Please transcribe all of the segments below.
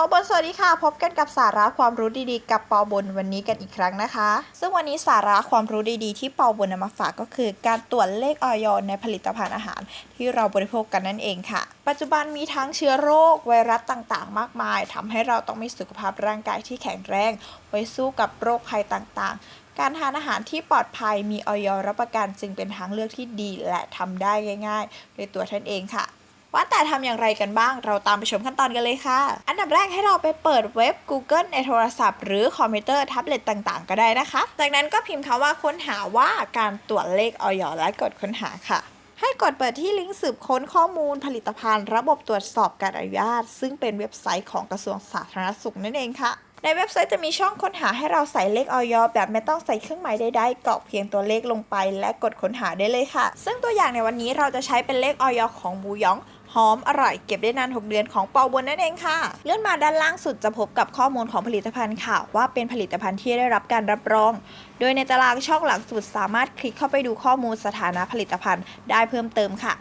ปอบนสวัสดีค่ะ พบกันกับสาระความรู้ดีๆ กับปอบนวันนี้กันอีกครั้งนะคะ ซึ่งวันนี้สาระความรู้ดีๆ ที่ปอบนนำมาฝากก็คือ การตรวจเลขออยในผลิตภัณฑ์อาหาร ที่เราบริโภคกันนั่นเองค่ะ ปัจจุบันมีทั้งเชื้อโรคไวรัสต่างๆ มากมายทำให้เราต้องมีสุขภาพร่างกายที่แข็งแรง ไว้สู้กับโรคภัยต่างๆการทานอาหารที่ปลอดภัยมีออยรับประกันจึงเป็นทางเลือกที่ดีและทำได้ง่ายๆด้วยตัวท่านเองค่ะ ว่าแต่ทำอย่างไรกันบ้าง เราตามไปชมขั้นตอนกันเลยค่ะ อันดับแรกให้เราไปเปิดเว็บ Google ในโทรศัพท์ หรือคอมพิวเตอร์แท็บเล็ตต่างๆ ก็ได้นะคะ จากนั้นก็พิมพ์คำว่าค้นหาว่าการตรวจเลขออยและกดค้นหาค่ะให้กดเปิดที่ลิงก์สืบค้นข้อมูลผลิตภัณฑ์ ระบบตรวจสอบการอนุญาต ซึ่งเป็นเว็บไซต์ของกระทรวงสาธารณสุขนั่นเองค่ะ ในเว็บไซต์จะมีช่องค้นหาให้เราใส่เลขออยแบบไม่ต้องใส่เครื่องหมายใดๆกรอกเพียงตัวเลขลงไป และกดค้นหาได้เลยค่ะ ซึ่งตัวอย่างในวันนี้เราจะใช้เป็นเลขออยของบูยอง หอมอร่อยเก็บได้นาน 6 เดือนของเปาบนนั่นเองค่ะ เลื่อนมาด้านล่างสุดจะพบกับข้อมูลของผลิตภัณฑ์ค่ะ ว่าเป็นผลิตภัณฑ์ที่ได้รับการรับรอง โดยในตารางช่องหลังสุดสามารถคลิกเข้าไปดูข้อมูลสถานะผลิตภัณฑ์ได้เพิ่มเติมค่ะ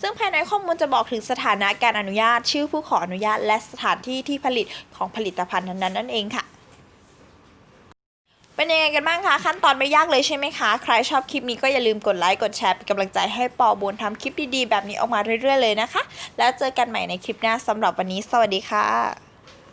ซึ่งภายในข้อมูลจะบอกถึงสถานะการอนุญาต ชื่อผู้ขออนุญาต และสถานที่ที่ผลิตของผลิตภัณฑ์นั้นๆนั่นเองค่ะ เป็นยังไงกันบ้างคะ ขั้นตอนไม่ยากเลยใช่ไหมคะ ใครชอบคลิปนี้ก็อย่าลืมกดไลค์กดแชร์เป็นกำลังใจให้ปอบุญทำคลิปดีๆ แบบนี้ออกมาเรื่อยๆเลยนะคะ แล้วเจอกันใหม่ในคลิปหน้าสำหรับวันนี้ สวัสดีค่ะ